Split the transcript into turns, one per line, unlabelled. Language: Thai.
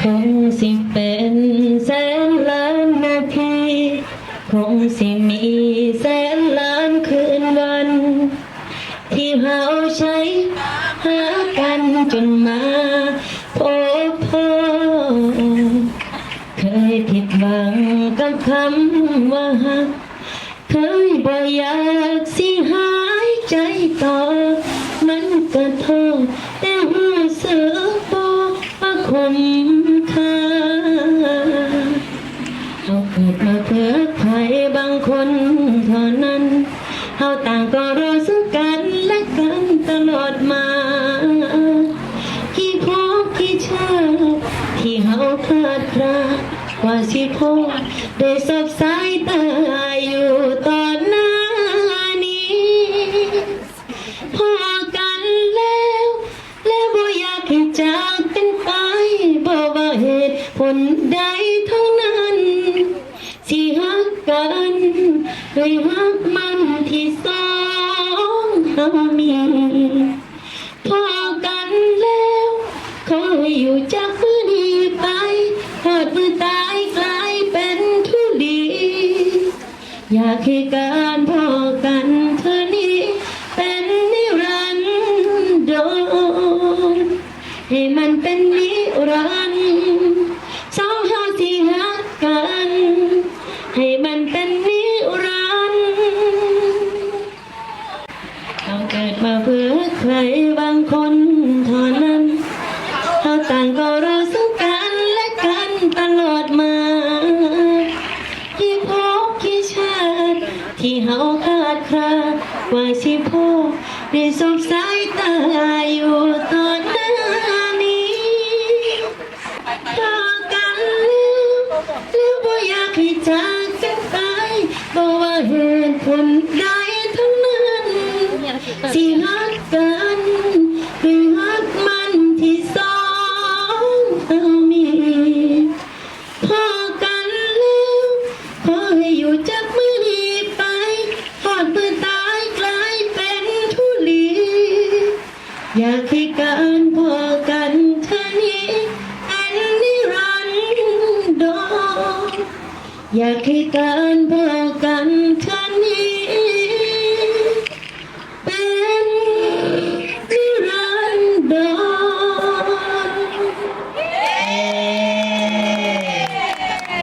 คงสิเป็นแสนล้านนาที คงสิมีแสนล้านคืนวัน ที่เราใช้หากันจนมาพบพ่อเคยผิดหวังกับคำว่าหักเคยบ่อยากสิหายใจต่อมันก็ท คลาดคลาดกว่าสิพบได้สบสายตาอยู่ตอนหน้านี้พอกันแล้ว แล้วบ่อยากให้จากกันไปบ่ว่าเหตุผลใดทั้งนั้นสิฮักกันด้วยฮักมันที่สองเฮามีพอกันแล้วขออยู่จาก อยากให้การพอกันเธอนี้เป็นนิรันดรให้มันเป็นนิรันดร์สองเฮาที่รักกัน ให้มันเป็นนิรันดร์เราเกิดมาเพื่อใครบางคน ที่เฮาคาดครากว่าสิพบได้สบสายตาอยู่ตอนหน้านี้พอกันแล้วแล้วบ่อยากให้จากกันไปบ่ว่าเหตุผลใดทั้งนั้นสิฮัก อยากให้การพอกันเท่านี้อันนิรันดรอยากให้การพอกันเท่านี้